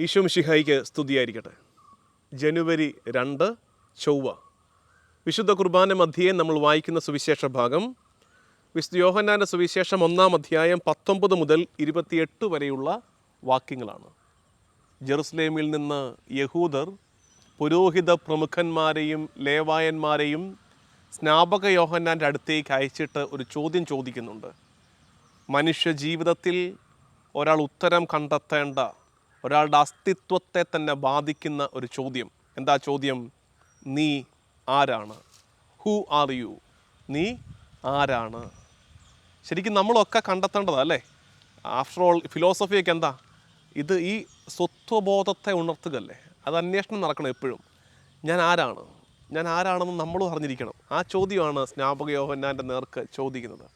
ഈശോ മിഷിഹായിക്ക് സ്തുതിയായിരിക്കട്ടെ. ജനുവരി രണ്ട് ചൊവ്വ. വിശുദ്ധ കുർബാന മധ്യേ നമ്മൾ വായിക്കുന്ന സുവിശേഷ ഭാഗം. വിശുദ്ധ യോഹന്നാന്റെ സുവിശേഷം ഒന്നാം അധ്യായം പത്തൊമ്പത് മുതൽ ഇരുപത്തിയെട്ട് വരെയുള്ള വാക്യങ്ങളാണ്. ജെറുസലേമിൽ നിന്ന് യഹൂദർ പുരോഹിത പ്രമുഖന്മാരെയും ലേവായന്മാരെയും സ്നാപക യോഹന്നാന്റെ അടുത്തേക്ക് അയച്ചിട്ട് ഒരു ചോദ്യം ചോദിക്കുന്നുണ്ട്. മനുഷ്യ ജീവിതത്തിൽ ഒരാൾ ഉത്തരം കണ്ടെത്തേണ്ട ഒരാളുടെ അസ്തിത്വത്തെ തന്നെ ബാധിക്കുന്ന ഒരു ചോദ്യം. എന്താ ചോദ്യം? നീ ആരാണ്? ഹൂ ആർ യു നീ ആരാണ്? ശരിക്കും നമ്മളൊക്കെ കണ്ടെത്തേണ്ടതാ അല്ലേ? ആഫ്റ്റർ ഓൾ ഫിലോസഫിയൊക്കെ എന്താ? ഇത് ഈ സ്വത്വബോധത്തെ ഉണർത്തുകയല്ലേ? അത് അന്വേഷണം നടക്കണം എപ്പോഴും. ഞാൻ ആരാണ്? ഞാൻ ആരാണെന്ന് നമ്മളും അറിഞ്ഞിരിക്കണം. ആ ചോദ്യമാണ് സ്നാപക യോഹന്നാന്റെ നേർക്ക് ചോദിക്കുന്നത്.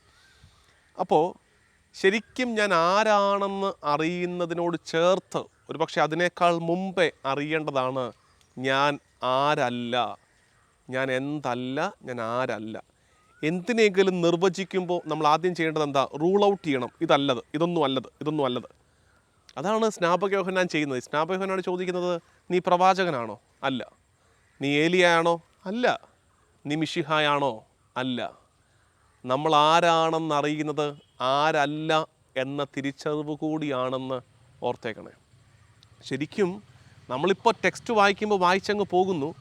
അപ്പോൾ ശരിക്കും ഞാൻ ആരാണെന്ന് അറിയുന്നതിനോട് ചേർത്ത് ഒരുപക്ഷെ അതിനേക്കാൾ മുമ്പേ അറിയേണ്ടതാണ് ഞാൻ ആരല്ല ഞാൻ എന്തല്ല ഞാൻ ആരല്ല. എന്തിനെങ്കിലും നിർവചിക്കുമ്പോൾ നമ്മൾ ആദ്യം ചെയ്യേണ്ടത് എന്താ? റൂൾ ഔട്ട് ചെയ്യണം. ഇതല്ലത് ഇതൊന്നും അല്ലത് ഇതൊന്നും അല്ലത്. അതാണ് സ്നാപകയോഹനാൻ ചെയ്യുന്നത്. സ്നാപകയോഹനാണ് ചോദിക്കുന്നത് നീ പ്രവാചകനാണോ? അല്ല. നീ ഏലിയാണോ അല്ല. നീ മിഷിഹായാണോ അല്ല. നമ്മൾ ആരാണെന്നറിയുന്നത് ആരല്ല എന്ന തിരിച്ചറിവ് കൂടിയാണെന്ന് ഓർത്തേക്കണേ. ശരിക്കും നമ്മളിപ്പോൾ ടെക്സ്റ്റ് വായിക്കുമ്പോൾ വായിച്ചങ്ങ് പോകുന്നു.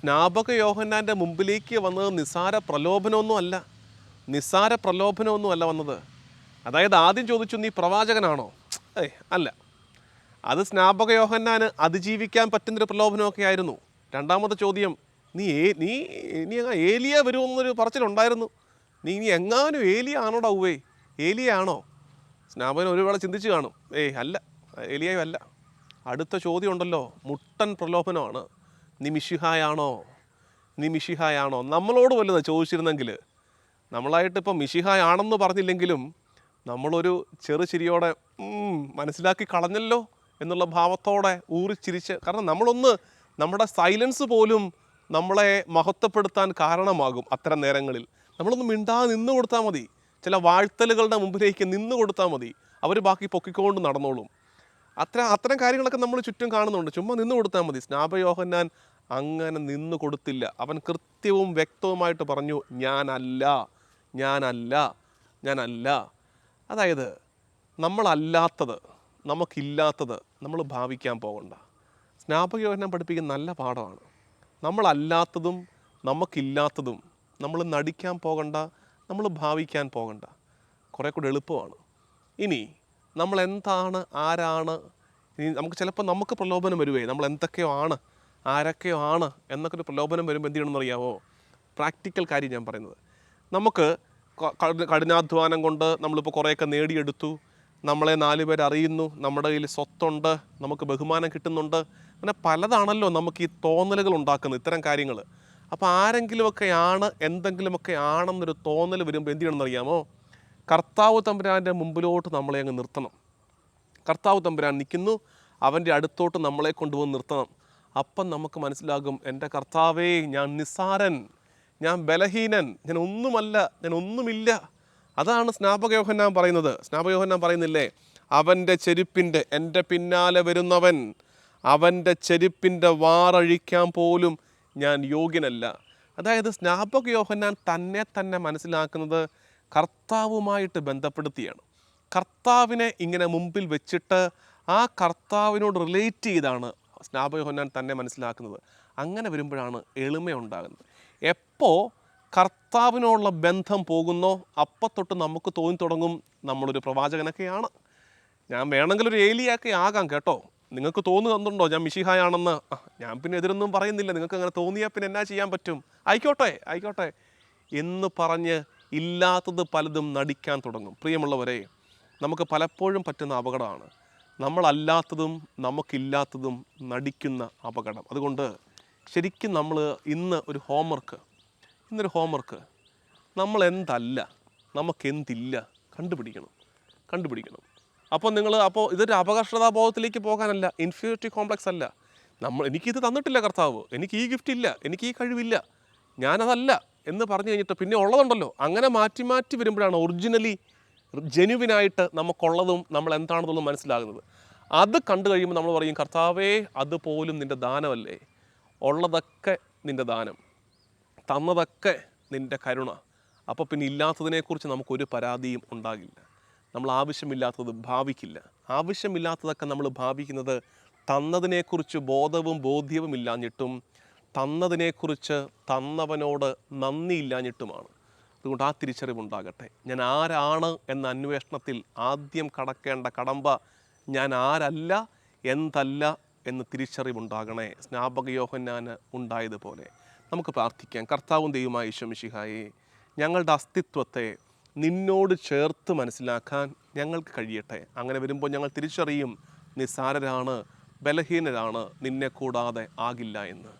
സ്നാപക യോഹന്നാന്റെ മുമ്പിലേക്ക് വന്നത് നിസാര പ്രലോഭനമൊന്നും അല്ല. നിസ്സാര പ്രലോഭനമൊന്നും അല്ല വന്നത്. അതായത് ആദ്യം ചോദിച്ചു നീ പ്രവാചകനാണോ? ഏയ് അല്ല. അത് സ്നാപക യോഹന്നാന് അതിജീവിക്കാൻ പറ്റുന്നൊരു പ്രലോഭനമൊക്കെ ആയിരുന്നു. രണ്ടാമത്തെ ചോദ്യം നീ ഏ നീ ഇനി അങ്ങ് ഏലിയ വരുമെന്നൊരു പറച്ചിലുണ്ടായിരുന്നു. നീ ഇനി എങ്ങാനും ഏലിയ ആണോടാ ഉവേ ഏലിയ ആണോ? സ്നാപകൻ ഒരു വേള ചിന്തിച്ച് കാണും. ഏയ് അല്ല. ഏലിയായും അല്ല. അടുത്ത ചോദ്യം ഉണ്ടല്ലോ മുട്ടൻ പ്രലോഭനമാണ്. നിമിഷിഹായാണോ? നിമിഷിഹായാണോ? നമ്മളോട് വല്ലത് ചോദിച്ചിരുന്നെങ്കിൽ നമ്മളായിട്ട് ഇപ്പം മിഷിഹായാണെന്ന് പറഞ്ഞില്ലെങ്കിലും നമ്മളൊരു ചെറു ചിരിയോടെ മനസ്സിലാക്കി കളഞ്ഞല്ലോ എന്നുള്ള ഭാവത്തോടെ ഊറിച്ചിരിച്ച് കാരണം നമ്മളൊന്ന് നമ്മുടെ സൈലൻസ് പോലും നമ്മളെ മഹത്വപ്പെടുത്താൻ കാരണമാകും അത്തരം നേരങ്ങളിൽ. നമ്മളൊന്ന് മിണ്ടാതെ നിന്ന് കൊടുത്താൽ മതി. ചില വാഴ്ത്തലുകളുടെ മുമ്പിലേക്ക് നിന്ന് കൊടുത്താൽ മതി. അവർ ബാക്കി പൊക്കിക്കൊണ്ട് നടന്നോളും. അത്ര അത്തരം കാര്യങ്ങളൊക്കെ നമ്മൾ ചുറ്റും കാണുന്നുണ്ട്. ചുമ്മാ നിന്ന് കൊടുത്താൽ മതി. സ്നാപയോഹന്നാൻ അങ്ങനെ നിന്ന് കൊടുത്തില്ല. അവൻ കൃത്യവും വ്യക്തവുമായിട്ട് പറഞ്ഞു ഞാനല്ല ഞാനല്ല ഞാനല്ല. അതായത് നമ്മളല്ലാത്തത് നമുക്കില്ലാത്തത് നമ്മൾ ഭാവിക്കാൻ പോകണ്ട. സ്നാപകയോഹനം പഠിപ്പിക്കുന്ന നല്ല പാഠമാണ്. നമ്മളല്ലാത്തതും നമുക്കില്ലാത്തതും നമ്മൾ നടിക്കാൻ പോകണ്ട നമ്മൾ ഭാവിക്കാൻ പോകണ്ട. കുറേ കൂടെ എളുപ്പമാണ്. ഇനി നമ്മൾ എന്താണ് ആരാണ് നമുക്ക് ചിലപ്പോൾ നമുക്ക് പ്രലോഭനം വരുവേ നമ്മൾ എന്തൊക്കെയോ ആണ് ആരൊക്കെയോ ആണ് എന്നൊക്കെ ഒരു പ്രലോഭനം വരുമ്പോൾ എന്ത് ചെയ്യണമെന്ന് അറിയാമോ പ്രാക്ടിക്കൽ കാര്യം ഞാൻ പറയുന്നത്. നമുക്ക് കഠിനാധ്വാനം കൊണ്ട് നമ്മളിപ്പോൾ കുറേയൊക്കെ നേടിയെടുത്തു നമ്മളെ നാല് പേർ അറിയുന്നു നമ്മുടെ കയ്യിൽ സ്വത്തുണ്ട് നമുക്ക് ബഹുമാനം കിട്ടുന്നുണ്ട് അങ്ങനെ പലതാണല്ലോ നമുക്ക് ഈ തോന്നലുകൾ ഉണ്ടാക്കുന്നത് ഇത്തരം കാര്യങ്ങൾ അപ്പോൾ ആരെങ്കിലുമൊക്കെ ആണ് എന്തെങ്കിലുമൊക്കെ ആണെന്നൊരു തോന്നൽ വരുമ്പോൾ എന്ത് ചെയ്യണമെന്ന് അറിയാമോ? കർത്താവ് തമ്പുരാന്റെ മുമ്പിലോട്ട് നമ്മളെ അങ്ങ് നിർത്തണം. കർത്താവ് തമ്പുരാൻ നിൽക്കുന്നു. അവന്റെ അടുത്തോട്ട് നമ്മളെ കൊണ്ടുവന്ന് നിർത്തണം. അപ്പം നമുക്ക് മനസ്സിലാകും എന്റെ കർത്താവേ ഞാൻ നിസ്സാരൻ ഞാൻ ബലഹീനൻ ഞാൻ ഒന്നുമല്ല ഞാൻ ഒന്നുമില്ല. അതാണ് സ്നാപകയോഹന്നാൻ പറയുന്നത്. സ്നാപകയോഹന്നാൻ പറയുന്നില്ലേ? അവന്റെ ചെരുപ്പിന്റെ എന്റെ പിന്നാലെ വരുന്നവൻ അവന്റെ ചെരുപ്പിന്റെ വാറഴിക്കാൻ പോലും ഞാൻ യോഗ്യനല്ല. അതായത് സ്നാപക യോഹന്നാൻ തന്നെ തന്നെ മനസ്സിലാക്കുന്നത് കർത്താവുമായിട്ട് ബന്ധപ്പെടുത്തിയാണ്. കർത്താവിനെ ഇങ്ങനെ മുമ്പിൽ വെച്ചിട്ട് ആ കർത്താവിനോട് റിലേറ്റ് ചെയ്താണ് സ്നാപയോഹന്നാൻ തന്നെ മനസ്സിലാക്കുന്നത്. അങ്ങനെ വരുമ്പോഴാണ് എളിമയുണ്ടാകുന്നത്. എപ്പോൾ കർത്താവിനോടുള്ള ബന്ധം പോകുന്നോ അപ്പം തൊട്ട് നമുക്ക് തോന്നി തുടങ്ങും നമ്മളൊരു പ്രവാചകനൊക്കെയാണ്. ഞാൻ വേണമെങ്കിൽ ഒരു ഏലിയൊക്കെ ആകാം കേട്ടോ. നിങ്ങൾക്ക് തോന്നുന്നുണ്ടോ ഞാൻ മിഷിഹായാണെന്ന് ഞാൻ പിന്നെ എതിരൊന്നും പറയുന്നില്ല. നിങ്ങൾക്ക് അങ്ങനെ തോന്നിയാൽ പിന്നെ എന്നാ ചെയ്യാൻ പറ്റും? ആയിക്കോട്ടെ ആയിക്കോട്ടെ എന്ന് പറഞ്ഞ് ഇല്ലാത്തത് പലതും നടിക്കാൻ തുടങ്ങും. പ്രിയമുള്ളവരെ നമുക്ക് പലപ്പോഴും പറ്റുന്ന അപകടമാണ്. നമ്മളല്ലാത്തതും നമുക്കില്ലാത്തതും നടിക്കുന്ന അപകടം. അതുകൊണ്ട് ശരിക്കും നമ്മൾ ഇന്ന് ഒരു ഹോംവർക്ക് ഇന്നൊരു ഹോംവർക്ക് നമ്മൾ എന്തല്ല നമുക്കെന്തില്ല കണ്ടുപിടിക്കണം കണ്ടുപിടിക്കണം. അപ്പോൾ നിങ്ങൾ അപ്പോൾ ഇതൊരു അപകർഷതാബോധത്തിലേക്ക് പോകാനല്ല ഇൻഫിനിറ്റി കോംപ്ലക്സ് അല്ല. നമ്മൾ എനിക്കിത് തന്നിട്ടില്ല കർത്താവ്. എനിക്ക് ഈ ഗിഫ്റ്റ് ഇല്ല എനിക്ക് ഈ കഴിവില്ല. ഞാനതല്ല. എന്ന് പറഞ്ഞു കഴിഞ്ഞിട്ട് പിന്നെ ഉള്ളതുണ്ടല്ലോ. അങ്ങനെ മാറ്റി മാറ്റി വരുമ്പോഴാണ് ഒറിജിനലി ജെനുവിനായിട്ട് നമുക്കുള്ളതും നമ്മൾ എന്താണെന്നുള്ളതും മനസ്സിലാകുന്നത്. അത് കണ്ടു കഴിയുമ്പോൾ നമ്മൾ പറയും കർത്താവേ അതുപോലും നിന്റെ ദാനമല്ലേ? ഉള്ളതൊക്കെ നിന്റെ ദാനം. തന്നതൊക്കെ നിന്റെ കരുണ. അപ്പോൾ പിന്നെ ഇല്ലാത്തതിനെക്കുറിച്ച് നമുക്കൊരു പരാതിയും ഉണ്ടാകില്ല. നമ്മൾ ആവശ്യമില്ലാത്തത് ഭാവിക്കില്ല. ആവശ്യമില്ലാത്തതൊക്കെ നമ്മൾ ഭാവിക്കുന്നത് തന്നതിനെക്കുറിച്ച് ബോധവും ബോധ്യവും ഇല്ലാഞ്ഞിട്ടും തന്നതിനെക്കുറിച്ച് തന്നവനോട് നന്ദിയില്ലാഞ്ഞിട്ടുമാണ്. അതുകൊണ്ട് ആ തിരിച്ചറിവുണ്ടാകട്ടെ. ഞാൻ ആരാണ് എന്ന അന്വേഷണത്തിൽ ആദ്യം കടക്കേണ്ട കടമ്പ ഞാൻ ആരല്ല എന്തല്ല എന്ന് തിരിച്ചറിവുണ്ടാകണേ. സ്നാപക യോഹന്നാന് ഉണ്ടായതുപോലെ. നമുക്ക് പ്രാർത്ഥിക്കാം. കർത്താവും ദൈവമായ ഈശ്വമിഷിഹായെ ഞങ്ങളുടെ അസ്തിത്വത്തെ നിന്നോട് ചേർത്ത് മനസ്സിലാക്കാൻ ഞങ്ങൾക്ക് കഴിയട്ടെ. അങ്ങനെ വരുമ്പോൾ ഞങ്ങൾ തിരിച്ചറിയും നിസ്സാരരാണ് ബലഹീനരാണ് നിന്നെ കൂടാതെ ആകില്ല എന്ന്.